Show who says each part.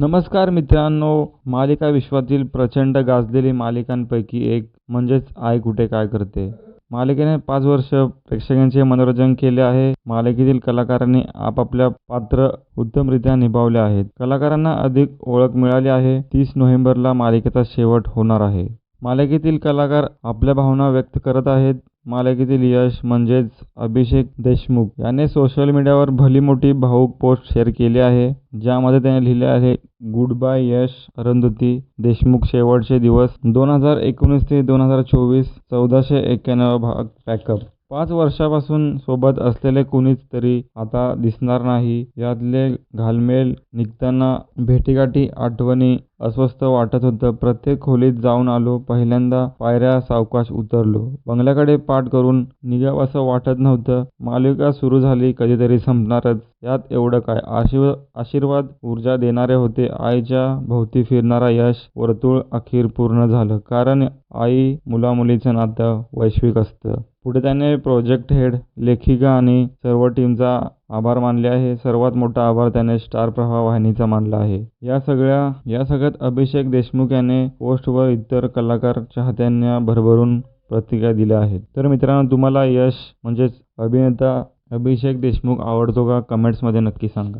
Speaker 1: नमस्कार मित्रांनो मालिका विश्वातील प्रचंड गाजलेली मालिकांपैकी एक म्हणजेच आई कुठे काय करते? मालिकेने पाच वर्ष प्रेक्षकांचे मनोरंजन केले आहे. मालिकेतील कलाकारांनी आपापल्या पात्र उत्तमरित्या निभावले आहेत. कलाकारांना अधिक ओळख मिळाली आहे. तीस नोव्हेंबरला मालिकेचा शेवट होणार आहे. मालिकेतील कलाकार आपल्या भावना व्यक्त करत आहेत. मालिकेतील यश म्हणजेच अभिषेक देशमुख याने सोशल मीडियावर भली मोठी भाऊक पोस्ट शेअर केली आहे. ज्यामध्ये त्याने लिहिले आहे गुड बाय यश अरुंधती देशमुख शेवटचे दिवस दोन हजार एकोणीस ते दोन हजार चोवीस चौदाशे एक्क्याण्णव भाग पॅकअप पाच वर्षापासून सोबत असलेले कुणीच तरी आता दिसणार नाही. यातले घालमेल निघताना भेटीगाठी आठवणी अस्वस्थ वाटत होतं. प्रत्येक खोलीत जाऊन आलो. पहिल्यांदा पायऱ्या सावकाश उतरलो. बंगल्याकडे पाठ करून निघावं असं वाटत नव्हतं. मालिका सुरू झाली कधीतरी संपणारच. यात एवढं काय? आशीर्व आशीर्वाद ऊर्जा देणारे होते. आईच्या भोवती फिरणारा यश वर्तुळ अखेर पूर्ण झालं. कारण आई मुलामुलीचं नातं वैश्विक असतं. पुढे त्याने प्रोजेक्ट हेड लेखिका आणि सर्व टीमचा आभार मानले आहे. सर्वात मोठा आभार त्याने स्टार प्रवाह वाहिनीचा मानला आहे. या सगळ्या या सगळ्यात अभिषेक देशमुख याने पोस्टवर इतर कलाकार चाहत्यांना भरभरून प्रतिक्रिया दिल्या आहेत. तर मित्रांनो तुम्हाला यश म्हणजेच अभिनेता अभिषेक देशमुख आवडतो का? कमेंट्समध्ये नक्की सांगा.